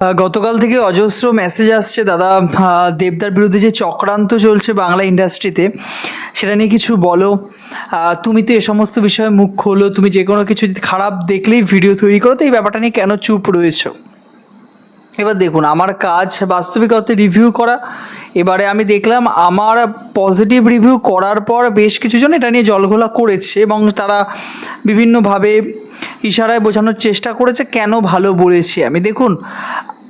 গতকাল থেকে অজস্র মেসেজ আসছে, দাদা দেবদার বিরুদ্ধে যে চক্রান্ত চলছে বাংলা ইন্ডাস্ট্রিতে সেটা নিয়ে কিছু বলো। তুমি তো এ সমস্ত বিষয়ে মুখ খোলো, তুমি যে কোনো কিছু যদি খারাপ দেখলেই ভিডিও তৈরি করো, তো এই ব্যাপারটা নিয়ে কেন চুপ রয়েছো? এবার দেখুন, আমার কাজ বাস্তবিক অর্থে রিভিউ করা, এবারে আমি দেখলাম আমার পজিটিভ রিভিউ করার পর বেশ কিছুজন এটা নিয়ে জলঘোলা করেছে এবং তারা বিভিন্নভাবে ইশারায় বোঝানোর চেষ্টা করেছে, কেন ভালো বলেছি আমি। দেখুন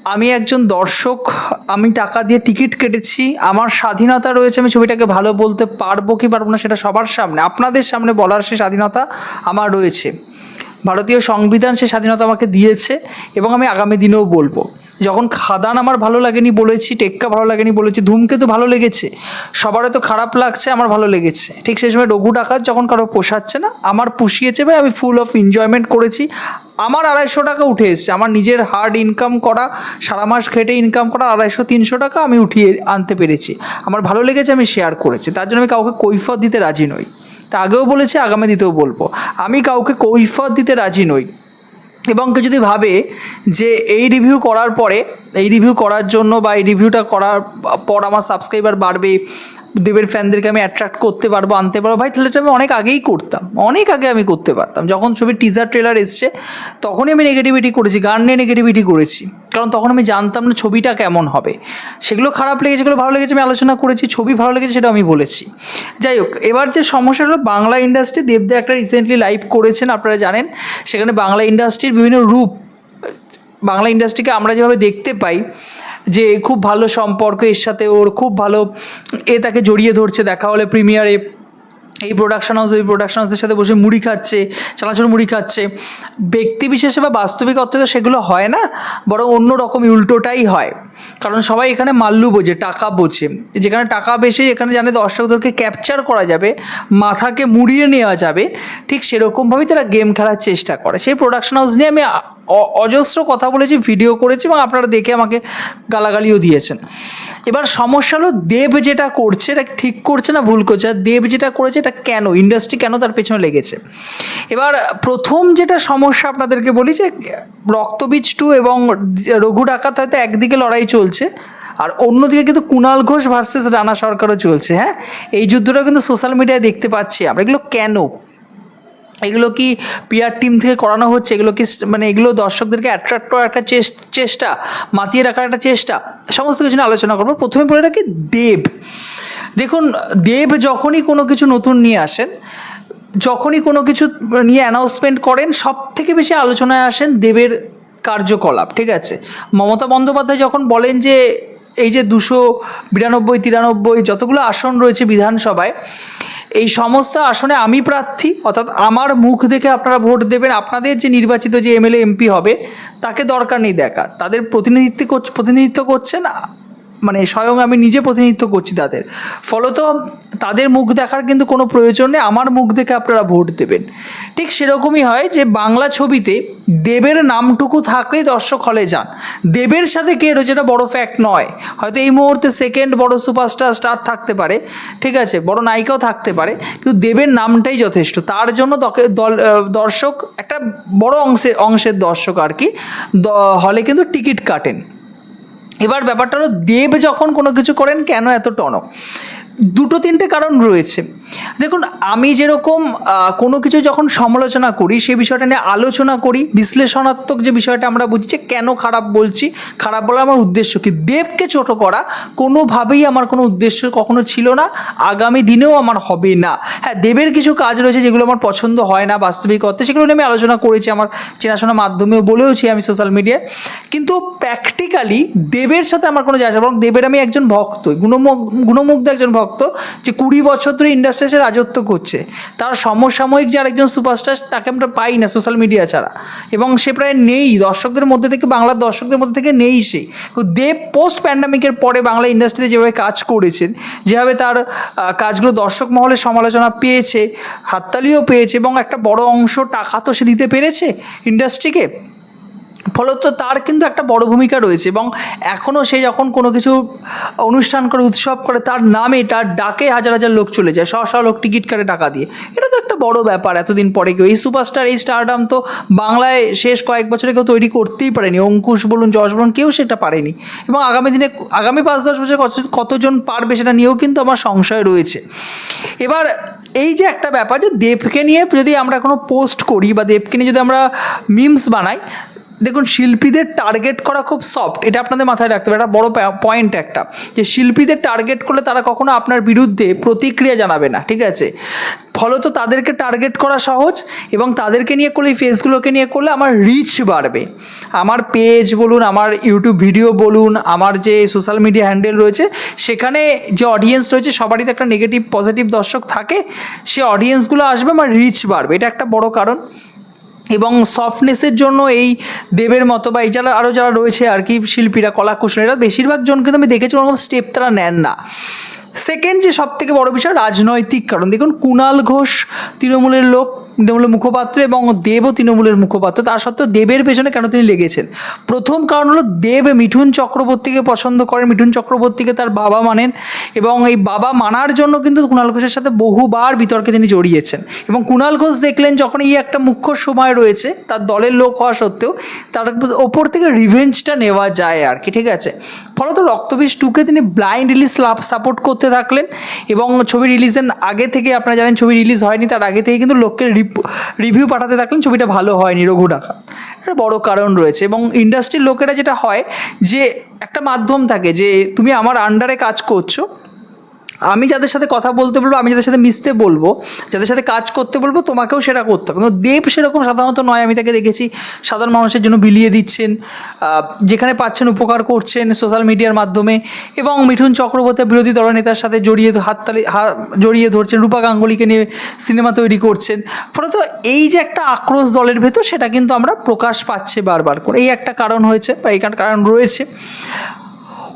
আমি একজন দর্শক, আমি টাকা দিয়ে টিকিট কেটেছি, আমার স্বাধীনতা রয়েছে, আমি ছবিটাকে ভালো বলতে পারব কি পারব না সেটা সবার সামনে, আপনাদের সামনে বলার সে স্বাধীনতা আমার রয়েছে। ভারতীয় সংবিধান সে স্বাধীনতা আমাকে দিয়েছে এবং আমি আগামী দিনেও বলব। যখন খাদান আমার ভালো লাগেনি বলেছি, টেক্কা ভালো লাগেনি বলেছি, ধূমকেতু ভালো লেগেছে সবারও তো খারাপ লাগছে, আমার ভালো লেগেছে। ঠিক সেই সময় রঘু ডাকাত যখন কারও পোষাচ্ছে না, আমার পুষিয়েছে ভাই, আমি ফুল অফ এনজয়মেন্ট করেছি আমার আড়াইশো টাকা উঠে এসছে। আমার নিজের হার্ড ইনকাম করা, সারা মাস খেটে ইনকাম করা আড়াইশো, তিনশো টাকা আমি উঠিয়ে আনতে পেরেছি। আমার ভালো লেগেছে, আমি শেয়ার করেছি। তার জন্য আমি কাউকে কৈফত দিতে রাজি নই। তা আগেও বলেছি, আগামী দিতেও বলব। আমি কাউকে কৈফত দিতে রাজি নই। এবং কেউ যদি ভাবে যে এই রিভিউ করার পরে, এই রিভিউ করার জন্য বা এই রিভিউটা করার পর আমার সাবস্ক্রাইবার বাড়বে দেবের ফ্যানদেরকে আমি অ্যাট্রাক্ট করতে পারব, আনতে পারব। ভাই, তাহলে আমি অনেক আগেই করতাম। অনেক আগে আমি করতে পারতাম। যখন ছবির টিজার ট্রেলার এসছে, তখনই আমি নেগেটিভিটি করেছি, গান নিয়ে নেগেটিভিটি করেছি। কারণ তখন আমি জানতাম না ছবিটা কেমন হবে। সেগুলো খারাপ লেগেছে, সেগুলো ভালো লেগেছে, আমি আলোচনা করেছি, ছবি ভালো লেগেছে সেটা আমি বলেছি। যাই হোক, এবার যে সমস্যাটা হলো, বাংলা ইন্ডাস্ট্রি দেবদা একটা রিসেন্টলি লাইভ করেছেন, আপনারা জানেন। সেখানে বাংলা ইন্ডাস্ট্রির বিভিন্ন রূপ, বাংলা ইন্ডাস্ট্রিকে আমরা যেভাবে দেখতে পাই যে খুব ভালো সম্পর্ক, এর সাথে ওর খুব ভালো এ তাকে জড়িয়ে ধরছে। দেখা হলে প্রিমিয়ারে এই প্রোডাকশন হাউস ওই প্রোডাকশন হাউসের সাথে বসে মুড়ি খাচ্ছে, চানাচুর মুড়ি খাচ্ছে। ব্যক্তি বিশেষে বা বাস্তবিক অর্থে তো সেগুলো হয় না, বরং অন্য রকমই উল্টোটাই হয়। কারণ সবাই এখানে মাল্লু বোঝে, টাকা বোঝে। যেখানে টাকা বেশি, এখানে জানে দর্শকদেরকে ক্যাপচার করা যাবে, মাথাকে মুড়িয়ে নেওয়া যাবে। ঠিক সেরকমভাবেই তারা গেম খেলার চেষ্টা করে। সেই প্রোডাকশন হাউস নিয়ে আমি অজস্র কথা বলেছি ভিডিও করেছি এবং আপনারা দেখে আমাকে গালাগালিও দিয়েছেন। এবার সমস্যা হলো, দেব যেটা করছে এটা ঠিক করছে না ভুল করছে? আর দেব যেটা করেছে এটা কেন? ইন্ডাস্ট্রি কেন তার পেছনে লেগেছে? এবার প্রথম যেটা সমস্যা আপনাদেরকে বলি যে, রক্তবীজ টু এবং রঘু ডাকাত হয়তো একদিকে লড়াই চলছে, আর অন্যদিকে কিন্তু কুণাল ঘোষ ভার্সেস রানা সরকারও চলছে হ্যাঁ? এই যুদ্ধটাও কিন্তু সোশ্যাল মিডিয়ায় দেখতে পাচ্ছি আমরা। এগুলো কেন? এগুলো কি পিআর টিম থেকে করানো হচ্ছে? এগুলো কি মানে এগুলো দর্শকদেরকে অ্যাট্রাক্ট করার একটা চেষ্টা, মাতিয়ে রাখার একটা চেষ্টা? সমস্ত কিছু নিয়ে আলোচনা করব। প্রথমে বলে রাখি দেব। দেখুন, দেব যখনই কোনো কিছু নতুন নিয়ে আসেন, যখনই কোনো কিছু নিয়ে অ্যানাউন্সমেন্ট করেন সব থেকে বেশি আলোচনায় আসেন দেবের কার্যকলাপ, ঠিক আছে? মমতা বন্দ্যোপাধ্যায় যখন বলেন যে, এই যে দুশো বিরানব্বই, তিরানব্বই যতগুলো আসন রয়েছে বিধানসভায় এই সমস্ত আসনে আমি প্রার্থী, অর্থাৎ আমার মুখ দেখে আপনারা ভোট দেবেন। আপনাদের যে নির্বাচিত যে এমএলএ, এমপি হবে, তাকে দরকার নেই দেখা। তাদের প্রতিনিধিত্ব প্রতিনিধিত্ব করছেন মানে স্বয়ং আমি নিজে প্রতিনিধিত্ব করছি তাদের। ফলত তাদের মুখ দেখার কিন্তু কোনো প্রয়োজন নেই, আমার মুখ দেখে আপনারা ভোট দেবেন। ঠিক সেরকমই হয় যে বাংলা ছবিতে দেবের নামটুকু থাকলেই দর্শক হলে যান। দেবের সাথে কে রয়েছে এটা বড় ফ্যাক্ট নয়। হয়তো এই মুহূর্তে সেকেন্ড বড় সুপারস্টার স্টার থাকতে পারে, ঠিক আছে, বড় নায়িকাও থাকতে পারে, কিন্তু দেবের নামটাই যথেষ্ট। তার জন্য দল দর্শক একটা বড় অংশে অংশের দর্শক আর কি হলে কিন্তু টিকিট কাটেন। এবার ব্যাপারটা হলো দেব যখন কোনো কিছু করেন কেন এত টনক? দুটো তিনটে কারণ রয়েছে। দেখুন, আমি যেরকম কোনো কিছু যখন সমালোচনা করি সেই বিষয়টা নিয়ে আলোচনা করি, বিশ্লেষণাত্মক যে বিষয়টা আমরা বুঝছি কেন খারাপ বলছি, খারাপ বলার আমার উদ্দেশ্য কি? দেবকে ছোট করা কোনোভাবেই আমার কোনো উদ্দেশ্য কখনো ছিল না, আগামী দিনেও আমার হবে না। হ্যাঁ দেবের কিছু কাজ রয়েছে যেগুলো আমার পছন্দ হয় না বাস্তবিক অর্থে, সেগুলো নিয়ে আমি আলোচনা করেছি, আমার চেনাশোনা মাধ্যমেও বলেওছি আমি সোশ্যাল মিডিয়ায় কিন্তু প্র্যাকটিক্যালি দেবের সাথে আমার কোনো যায় বরং দেবের আমি একজন ভক্ত গুণমুগ্ধ একজন ভক্ত। যে কুড়ি বছর ধরে ইন্ডাস্ট্রি এসে রাজত্ব করছে। তার সমসাময়িক যে আরেকজন সুপারস্টার তাকে আমরা পাই না সোশ্যাল মিডিয়া ছাড়া। এবং সে প্রায় নেই, দর্শকদের মধ্যে থেকে, বাংলার দর্শকদের মধ্যে থেকে নেই সে। তো দেব পোস্ট প্যান্ডামিকের পরে বাংলা ইন্ডাস্ট্রিতে যেভাবে কাজ করেছেন, যেভাবে তার কাজগুলো দর্শক মহলে সমালোচনা পেয়েছে, হাততালিও পেয়েছে, এবং একটা বড় অংশ টাকা তো সে দিতে পেরেছে ইন্ডাস্ট্রিকে ফলত তার কিন্তু একটা বড় ভূমিকা রয়েছে এবং এখনও সে যখন কোনো কিছু অনুষ্ঠান করে, উৎসব করে, তার নামে তার ডাকে হাজার হাজার লোক চলে যায় শ শ লোক টিকিট কাটে টাকা দিয়ে। এটা তো একটা বড় ব্যাপার এতদিন পরে কেউ। এই সুপারস্টার, এই স্টারডাম তো বাংলায় শেষ কয়েক বছরে কেউ তৈরি করতেই পারেনি। অঙ্কুশ বলুন, যশ বলুন, কেউ সেটা পারেনি। এবং আগামী দিনে আগামী পাঁচ দশ বছরে কত, কতজন পারবে সেটা নিয়েও কিন্তু আমার সংশয় রয়েছে। এবার এই যে একটা ব্যাপার যে দেবকে নিয়ে যদি আমরা কোনো পোস্ট করি বা দেবকে নিয়ে যদি আমরা মিমস বানাই দেখুন, শিল্পীদের টার্গেট করা খুব সফট এটা আপনাদের মাথায় রাখতে হবে। একটা বড় পয়েন্ট একটা, যে শিল্পীদের টার্গেট করলে তারা কখনো আপনার বিরুদ্ধে প্রতিক্রিয়া জানাবে না, ঠিক আছে? ফলত তাদেরকে টার্গেট করা সহজ এবং তাদেরকে নিয়ে করলে, এই ফেসগুলোকে নিয়ে করলে আমার রিচ বাড়বে। আমার পেজ বলুন, আমার ইউটিউব ভিডিও বলুন, আমার যে সোশ্যাল মিডিয়া হ্যান্ডেল রয়েছে, সেখানে যে অডিয়েন্স রয়েছে, সবারই তো একটা নেগেটিভ পজিটিভ দর্শক থাকে, সে অডিয়েন্সগুলো আসবে, আমার রিচ বাড়বে। এটা একটা বড় কারণ। এবং সফটনেসের জন্য এই দেবের মতো বা এই যারা আরও যারা রয়েছে আর কি শিল্পীরা, কলাকুশলীরা, বেশিরভাগ জন কিন্তু আমি দেখেছি ওরকম স্টেপ তারা নেন না। সেকেন্ড যে সব থেকে বড় বিষয়, রাজনৈতিক কারণ। দেখুন কুণাল ঘোষ, তৃণমূলের লোক তৃণমূলের মুখপাত্র এবং দেবও তৃণমূলের মুখপাত্র। তা সত্ত্বেও দেবের পেছনে কেন তিনি লেগেছেন? প্রথম কারণ হলো দেব মিঠুন চক্রবর্তীকে পছন্দ করেন। মিঠুন চক্রবর্তীকে তার বাবা মানেন এবং এই বাবা মানার জন্য কিন্তু কুণাল ঘোষের সাথে বহুবার বিতর্কে তিনি জড়িয়েছেন। এবং কুণাল ঘোষ দেখলেন যখন এই একটা মুখ্য সময় রয়েছে, তার দলের লোক হওয়া সত্ত্বেও তার ওপর থেকে রিভেঞ্জটা নেওয়া যায় আর কি, ঠিক আছে? ফলত রক্তবিষ টুকে তিনি ব্লাইন্ড রিলিজ সাপোর্ট করতে থাকলেন এবং ছবি রিলিজের আগে থেকে আপনারা জানেন ছবি রিলিজ হয়নি, তার আগে থেকে কিন্তু লোককে রিভিউ পাঠাতে থাকলেন, ছবিটা ভালো হয় নিরঘু ডাকা একটা বড় কারণ রয়েছে এবং ইন্ডাস্ট্রির লোকেরা যেটা হয় যে একটা মাধ্যম থাকে যে তুমি আমার আন্ডারে কাজ করছ আমি যাদের সাথে কথা বলতে বলব, আমি যাদের সাথে মিশতে বলব, যাদের সাথে কাজ করতে বলব, তোমাকেও সেটা করতে হবে। দেব সেরকম সাধারণত নয়, আমি তাকে দেখেছি সাধারণ মানুষের জন্য বিলিয়ে দিচ্ছেন যেখানে পাচ্ছেন, উপকার করছেন সোশ্যাল মিডিয়ার মাধ্যমে এবং মিঠুন চক্রবর্তী বিরোধী দলনেতার সাথে জড়িয়ে হাততালি জড়িয়ে ধরছেন, রূপা গাঙ্গুলিকে নিয়ে সিনেমা তৈরি করছেন। ফলত এই যে একটা আক্রোশ দলের ভেতর, সেটা কিন্তু আমরা প্রকাশ পাচ্ছে বারবার করে। এই একটা কারণ হয়েছে বা এই কারণ রয়েছে।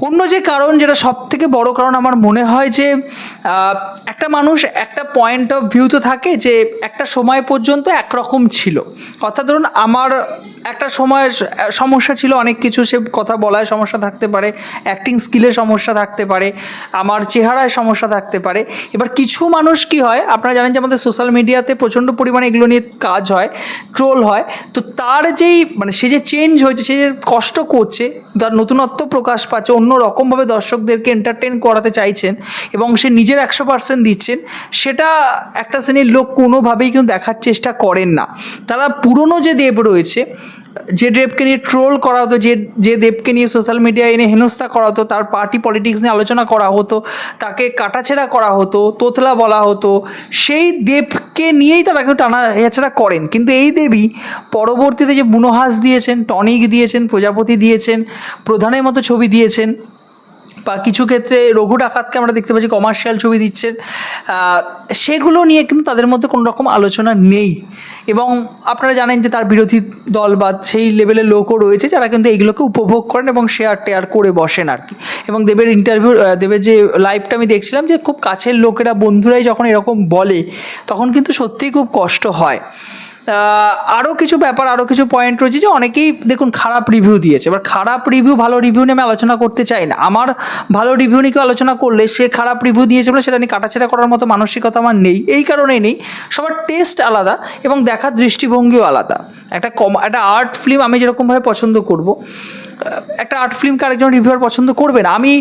অন্য যে কারণ, যেটা সব থেকে বড় কারণ আমার মনে হয় যে একটা মানুষ একটা পয়েন্ট অফ ভিউ তো থাকে যে, একটা সময় পর্যন্ত একরকম ছিল। অর্থাৎ ধরুন, আমার একটা সময় সমস্যা ছিল, অনেক কিছু সে কথা বলায় সমস্যা থাকতে পারে অ্যাক্টিং স্কিলে সমস্যা থাকতে পারে, আমার চেহারায় সমস্যা থাকতে পারে। এবার কিছু মানুষ কি হয়, আপনারা জানেন যে আমাদের সোশ্যাল মিডিয়াতে প্রচণ্ড পরিমাণে এগুলো নিয়ে কাজ হয় ট্রোল হয়। তো তার যেই মানে সে যে চেঞ্জ হয়েছে, সে যে কষ্ট করছে, তার নতুনত্ব প্রকাশ পাচ্ছে, অন্য রকমভাবে দর্শকদেরকে এন্টারটেন করাতে চাইছেন এবং সে নিজের একশো পার্সেন্ট দিচ্ছেন, সেটা একটা শ্রেণির লোক কোনোভাবেই কিন্তু দেখার চেষ্টা করেন না। তারা পুরনো যে দেব রয়েছে যে দেবকে নিয়ে ট্রোল করা হতো, যে যে দেবকে নিয়ে সোশ্যাল মিডিয়ায় এনে হেনস্থা করা হতো, তার পার্টি পলিটিক্স নিয়ে আলোচনা করা হতো, তাকে কাটাছেড়া করা হতো, তোতলা বলা হতো, সেই দেবকে নিয়েই তারা কেউ টানা হেঁচড়া করেন। কিন্তু এই দেবী পরবর্তীতে যে বুনোহাস দিয়েছেন, টনিক দিয়েছেন, প্রজাপতি দিয়েছেন, প্রধানের মতো ছবি দিয়েছেন বা কিছু ক্ষেত্রে রঘু ডাকাতকে আমরা দেখতে পাচ্ছি কমার্শিয়াল ছবি দিচ্ছেন। সেগুলো নিয়ে কিন্তু তাদের মধ্যে কোনো রকম আলোচনা নেই। এবং আপনারা জানেন যে তার বিরোধী দল বা সেই লেভেলের লোকও রয়েছে যারা কিন্তু এইগুলোকে উপভোগ করেন এবং শেয়ার টেয়ার করে বসেন আর কি। এবং দেবের ইন্টারভিউ দেবের যে লাইভটা আমি দেখছিলাম যে খুব কাছের লোকেরা, বন্ধুরাই যখন এরকম বলে, তখন কিন্তু সত্যিই খুব কষ্ট হয়। আরও কিছু ব্যাপার আরও কিছু পয়েন্ট রয়েছে যে অনেকেই দেখুন খারাপ রিভিউ দিয়েছে। এবার খারাপ রিভিউ ভালো রিভিউ নিয়ে আমি আলোচনা করতে চাই না। আমার ভালো রিভিউ নিয়ে কেউ আলোচনা করলে সে খারাপ রিভিউ দিয়েছে বলে সেটা নিয়ে কাটাছেড়া করার মতো মানসিকতা আমার নেই। এই কারণেই নেই। সবার টেস্ট আলাদা এবং দেখার দৃষ্টিভঙ্গিও আলাদা। একটা কম, একটা আর্ট ফিল্ম আমি যেরকমভাবে পছন্দ করব একটা আর্ট ফিল্মকে আরেকজন রিভিউয়ার পছন্দ করবে না। আমি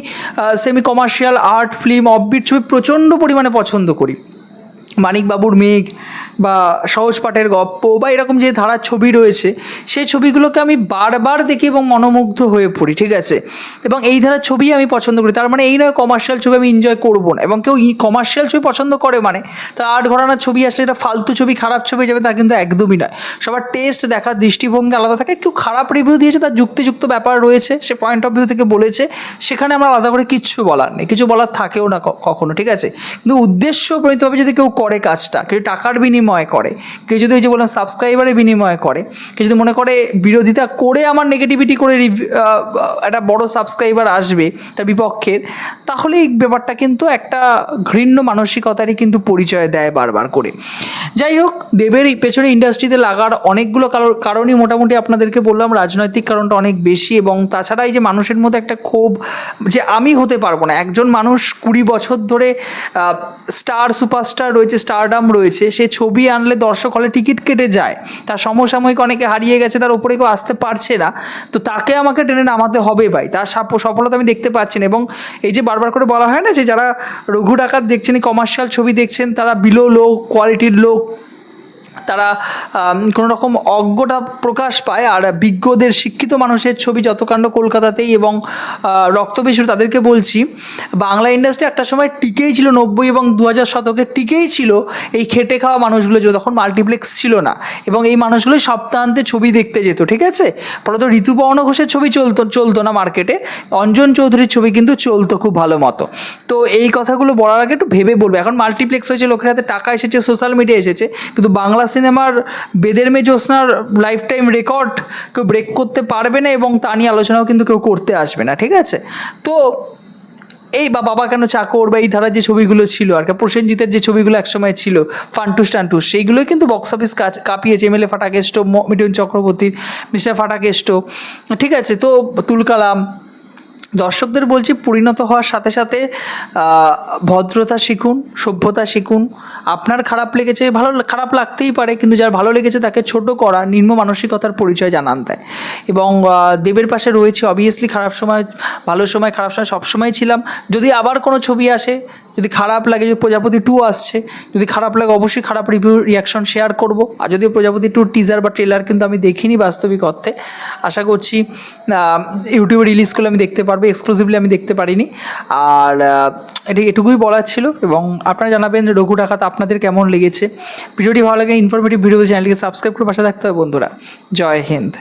semi commercial art film offbeat ছবি প্রচণ্ড পরিমাণে পছন্দ করি। মানিকবাবুর মেঘ বা সহজ পাঠের গপ্প বা এরকম যে ধারার ছবি রয়েছে, সেই ছবিগুলোকে আমি বারবার দেখি এবং মনোমুগ্ধ হয়ে পড়ি, ঠিক আছে? এবং এই ধারার ছবি আমি পছন্দ করি। তার মানে এই নয় কমার্শিয়াল ছবি আমি এনজয় করব না। এবং কেউ কমার্শিয়াল ছবি পছন্দ করে মানে তার আট ঘরানার ছবি আসলে এটা ফালতু ছবি, খারাপ ছবি যাবে তা কিন্তু একদমই নয়। সবার টেস্ট দেখার দৃষ্টিভঙ্গি আলাদা থাকে। কেউ খারাপ রিভিউ দিয়েছে, তার যুক্তিযুক্ত ব্যাপার রয়েছে, সে পয়েন্ট অফ ভিউ থেকে বলেছে, সেখানে আমরা আলাদা করে কিচ্ছু বলার নেই। কিছু বলার থাকেও না কখনো, ঠিক আছে? কিন্তু উদ্দেশ্য প্রণীতভাবে যদি কেউ করে কাজটা, কেউ টাকার বিনিময়ে করে, কেউ যদি ওই যে বললাম সাবস্ক্রাইবারে বিনিময় করে, কেউ যদি মনে করে বিরোধিতা করে আমার নেগেটিভিটি করে একটা বড় সাবস্ক্রাইবার আসবে তার বিপক্ষের তাহলে এই ব্যাপারটা কিন্তু একটা ঘৃণ্য মানসিকতারই কিন্তু পরিচয় দেয় বারবার করে। যাই হোক, দেবের পেছনে ইন্ডাস্ট্রিতে লাগার অনেকগুলো কারো- কারণই মোটামুটি আপনাদেরকে বললাম, রাজনৈতিক কারণটা অনেক বেশি এবং তাছাড়া এই যে মানুষের মধ্যে একটা ক্ষোভ যে আমি হতে পারব না, একজন মানুষ কুড়ি বছর ধরে স্টার সুপারস্টার রয়েছে স্টারডাম রয়েছে, সে ছবি আনলে দর্শক হলে টিকিট কেটে যায়। তার সমসাময়িক অনেকে হারিয়ে গেছে, তার উপরে কেউ আসতে পারছে না। তো তাকে আমাকে টেনে নামাতে হবে ভাই। তার সফলতা আমি দেখতে পাচ্ছি না। এবং এই যে বারবার করে বলা হয় না যে, যারা রঘু ডাকাত দেখছেন কমার্শিয়াল ছবি দেখছেন, তারা বিলো লো কোয়ালিটির লোক তারা কোনো রকম অজ্ঞতা প্রকাশ পায় আর বিজ্ঞদের শিক্ষিত মানুষের ছবি যত কাণ্ড কলকাতাতেই এবং আহ, রক্তবেশুর তাদেরকে বলছি বাংলা ইন্ডাস্ট্রি একটা সময় টিকেই ছিল নব্বই এবং দু হাজার শতকে টিকেই ছিল এই খেটে খাওয়া মানুষগুলো ছিল তখন মাল্টিপ্লেক্স ছিল না এবং এই মানুষগুলো সপ্তাহান্তে ছবি দেখতে যেত ঠিক আছে? প্রথমত ঋতুপর্ণ ঘোষের ছবি চলতো চলতো না মার্কেটে অঞ্জন চৌধুরীর ছবি কিন্তু চলতো খুব ভালো মতো। তো এই কথাগুলো বলার আগে একটু ভেবে বলব এখন মাল্টিপ্লেক্স হয়েছে লোকের হাতে টাকা এসেছে সোশ্যাল মিডিয়া এসেছে কিন্তু বাংলা সিনেমার বেদের মে জ্যোৎস্নার লাইফ টাইম রেকর্ড কেউ ব্রেক করতে পারবে না এবং তা নিয়ে আলোচনাও কিন্তু কেউ করতে আসবে না, ঠিক আছে? তো এই বা বাবা কেন চাকর বা এই ধারার যে ছবিগুলো ছিল আর কি, প্রসেনজিতের যে ছবিগুলো একসময় ছিল, ফান্টুস টান্টুস, সেইগুলোই কিন্তু বক্স অফিস কাঁপিয়েছে। এমএলএ ফাটাকেষ্ট মিঠুন চক্রবর্তীর, মিস্টার ফাটাকেষ্ট, ঠিক আছে? তো তুলকালাম দর্শকদের বলছি, পরিণত হওয়ার সাথে সাথে ভদ্রতা শিখুন, সভ্যতা শিখুন। আপনার খারাপ লেগেছে, ভালো, খারাপ লাগতেই পারে, কিন্তু যার ভালো লেগেছে তাকে ছোট করা, নিম্ন মানসিকতার পরিচয় জানান দেয়। এবং দেবের পাশে রয়েছে অবভিয়াসলি খারাপ সময়, ভালো সময়, খারাপ সময় সবসময় ছিলাম। যদি আবার কোনো ছবি আসে যদি খারাপ লাগে, যদি প্রজাপতি টু আসছে, যদি খারাপ লাগে অবশ্যই খারাপ রিভিউ রিয়াকশন শেয়ার করব। আর যদিও প্রজাপতি টু টিজার বা ট্রেলার কিন্তু আমি দেখিনি বাস্তবিক অর্থে। আশা করছি ইউটিউবে রিলিজ করলে আমি দেখতে পারব এক্সক্লুসিভলি আমি দেখতে পারিনি। আর এটি, এটুকুই বলার ছিল এবং আপনারা জানাবেন রঘু ডাকাত আপনাদের কেমন লেগেছে। ভিডিওটি ভালো লাগে ইনফরমেটিভ ভিডিও চ্যানেলকে সাবস্ক্রাইব করে পাশে থাকতে হবে বন্ধুরা। জয় হিন্দ।